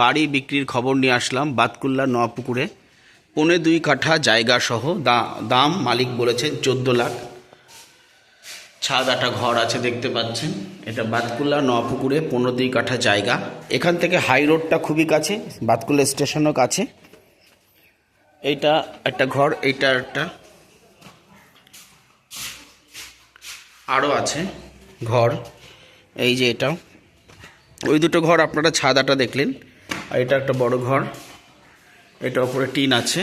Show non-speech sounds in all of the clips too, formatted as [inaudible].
বাড়ি বিক্রির খবর নিয়ে আসলাম বাতকুল্লা নোয়াপুকুরে পৌনে দুই কাঠা জায়গা সহ দাম মালিক বলেছেন চোদ্দ লাখ। ছাদ আটা ঘর আছে দেখতে পাচ্ছেন। এটা বাতকুল্লা নোয়াপুকুরে পনেরো দুই কাঠা জায়গা। এখান থেকে হাই রোডটা খুবই কাছে, বাতকুল্লা স্টেশনও কাছে। এইটা একটা ঘর, এইটা একটা আরও আছে ঘর। এই যে এটাও। ওই দুটো ঘর আপনারা ছাদাটা দেখলেন, আর এটা একটা বড় ঘর, এটা ওপরে টিন আছে।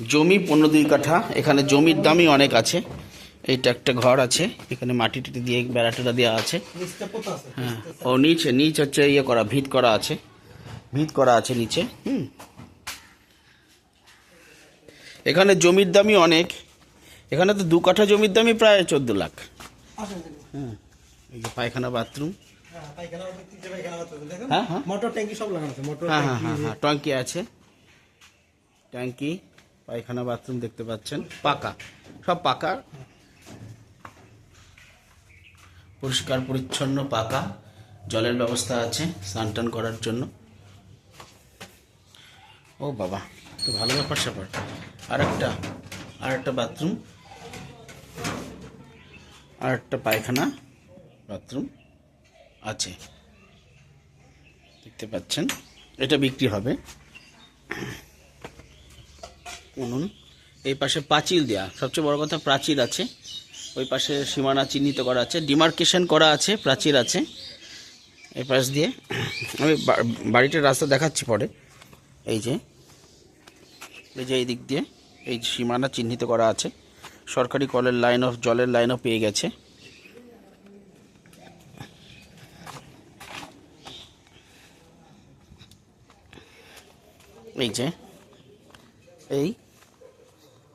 জমি পনেরো দুই কাঠা, এখানে জমির দামই অনেক আছে। এইটা একটা ঘর আছে, এখানে মাটি টাটি দিয়ে, বেড়া টেড়া দেওয়া আছে। হ্যাঁ ও নিচে, নিচ হচ্ছে ইয়ে করা, ভিত করা আছে। ভিত করা আছে নিচে, হুম। এখানে জমির দামই অনেক। এখানে তো দু কাঠা জমির দামই প্রায় চোদ্দ লাখ। হ্যাঁ এই যে পায়খানা বাথরুম। হ্যাঁ হ্যাঁ মোটর ট্যাঙ্কি সব লাগানো আছে মোটর হ্যাঁ হ্যাঁ হ্যাঁ হ্যাঁ ট্যাঙ্কি আছে। ট্যাঙ্কি পায়খানা বাথরুম দেখতে পাচ্ছেন পাকা সব পাকা। পরিষ্কার পরিচ্ছন্ন পাকা জলের ব্যবস্থা আছে স্নান টান করার জন্য। ও বাবা তো ভালো ব্যাপার স্যাপার। আর একটা আর একটা বাথরুম। আর একটা পায়খানা বাথরুম আছে। দেখতে পাচ্ছেন, এটা বিক্রি হবে। উনুন, এই পাশে পাঁচিল দেয়া। সবচেয়ে বড় কথা প্রাচীর আছে। ওই পাশে সীমানা চিহ্নিত করা আছে, ডিমার্কেশন করা আছে, প্রাচীর আছে। এই পাশ দিয়ে, আমি বাড়িটার রাস্তা দেখাচ্ছি পরে। এই যে এই যে এই দিক দিয়ে, এই সীমানা চিহ্নিত করা আছে। সরকারি কলের লাইন অফ জলের লাইনও পেয়ে গেছে। এই যে এই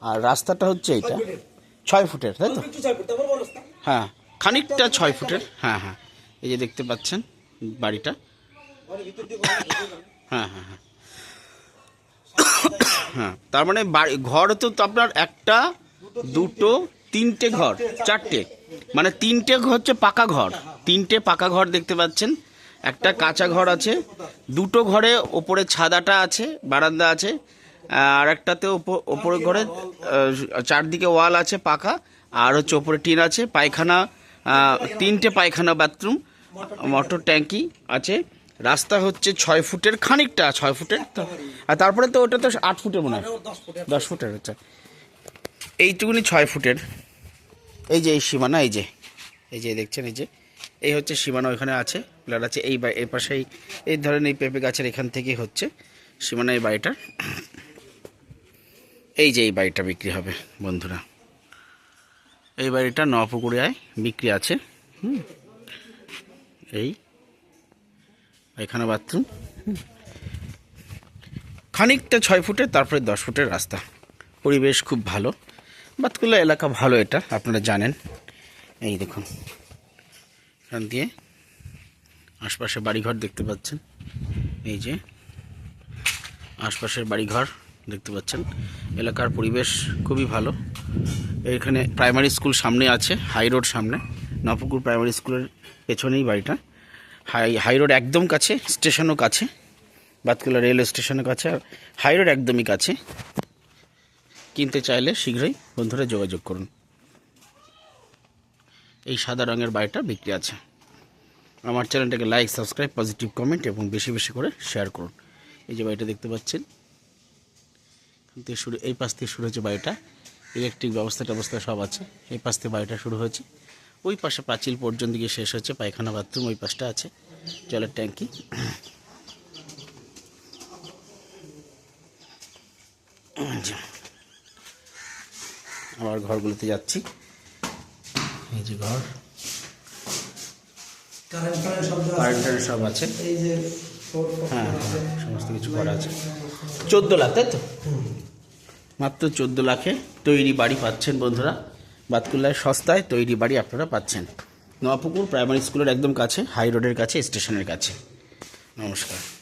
আর রাস্তাটা হচ্ছে এইটা। ছয় ফুটের। তাই তো? হ্যাঁ খানিকটা ছয় ফুটের হ্যাঁ হ্যাঁ। এই যে দেখতে পাচ্ছেন বাড়িটা। হ্যাঁ হ্যাঁ হ্যাঁ। হ্যাঁ তার মানে বাড়ি ঘর তো আপনার একটা দুটো, তিনটে ঘর, চারটে। মানে তিনটে হচ্ছে পাকা ঘর। তিনটে পাকা ঘর দেখতে পাচ্ছেন। একটা কাঁচা ঘর আছে। দুটো ঘরে ওপরে ছাদাটা আছে, বারান্দা আছে। আর একটাতে ওপো- ওপরে ঘরে চারদিকে ওয়াল আছে পাকা। আর হচ্ছে ওপরে টিন আছে, পায়খানা তিনটে পায়খানা বাথরুম, মোটর ট্যাঙ্কি আছে। রাস্তা হচ্ছে ছয় ফুটের, খানিকটা, ছয় ফুটের। আর তারপরে তো ওটা তো আট ফুটের মনে হয়। দশ ফুটের হচ্ছে এইটুকুনি ছয় ফুটের। এই যে এই সীমানা, এই যে এই যে দেখছেন, এই যে, এই হচ্ছে সীমানা ওইখানে আছে প্লার আছে, এই বা- এই পাশেই, এই ধরেন এই পেঁপে গাছের এখান থেকেই হচ্ছে সীমানা এই বাড়িটার এই যে এই বাড়িটা বিক্রি হবে, বন্ধুরা। এই বাড়িটা নপুকুরিয়ায় বিক্রি আছে, হুম। এই, পায়খানা বাথরুম। খানিকটা ছয় ফুটের, তারপরে দশ ফুটের রাস্তা। পরিবেশ খুব ভালো। বাতকুল্লা এলাকা ভালো এটা, আপনারা জানেন। এই দেখুন, এখান দিয়ে আশপাশে বাড়িঘর দেখতে পাচ্ছেন। এই যে আশপাশের বাড়িঘর দেখতে পাচ্ছেন। এলাকার পরিবেশ খুবই ভালো। এখানে প্রাইমারি স্কুল সামনে আছে হাই রোড সামনে। নপুকুর প্রাইমারি স্কুলের পেছনেই বাড়িটা। হাই হাই রোড একদম কাছে স্টেশনও কাছে। বাতকুলা রেলওয়ে স্টেশনের কাছে, আর হাই রোড একদমই কাছে। কিনতে চাইলে শীঘ্রই বন্ধুরা যোগাযোগ করুন। এই সাদা রঙের বাড়িটা বিক্রি আছে। আমার চ্যানেলটাকে লাইক সাবস্ক্রাইব পজিটিভ কমেন্ট এবং বেশি বেশি করে শেয়ার করুন। এই যে বাড়িটা দেখতে পাচ্ছেন। থেকে শুরু এই পাশ থেকে শুরু হয়েছে বাড়িটা। ইলেকট্রিক ব্যবস্থা ট্যবস্থা সব আছে। এই পাশ থেকে বাড়িটা শুরু হয়েছে। ওই পাশে পাঁচিল পর্যন্ত গিয়ে শেষ হচ্ছে পায়খানা বাথরুম ওই পাশটা আছে। জলের ট্যাঙ্কি। [clears throat] জি। আবার ঘরগুলোতে যাচ্ছি। এই যে ঘর। সব আছে। হ্যাঁ হ্যাঁ, সমস্ত কিছু করা আছে। চোদ্দ লাখ তাই তো? মাত্র চোদ্দ লাখে তৈরি বাড়ি পাচ্ছেন বন্ধুরা। বাতকুল্লায় সস্তায় তৈরি বাড়ি আপনারা পাচ্ছেন। নোয়াপুকুর প্রাইমারি স্কুলের একদম কাছে হাই রোডের কাছে স্টেশনের কাছে। নমস্কার।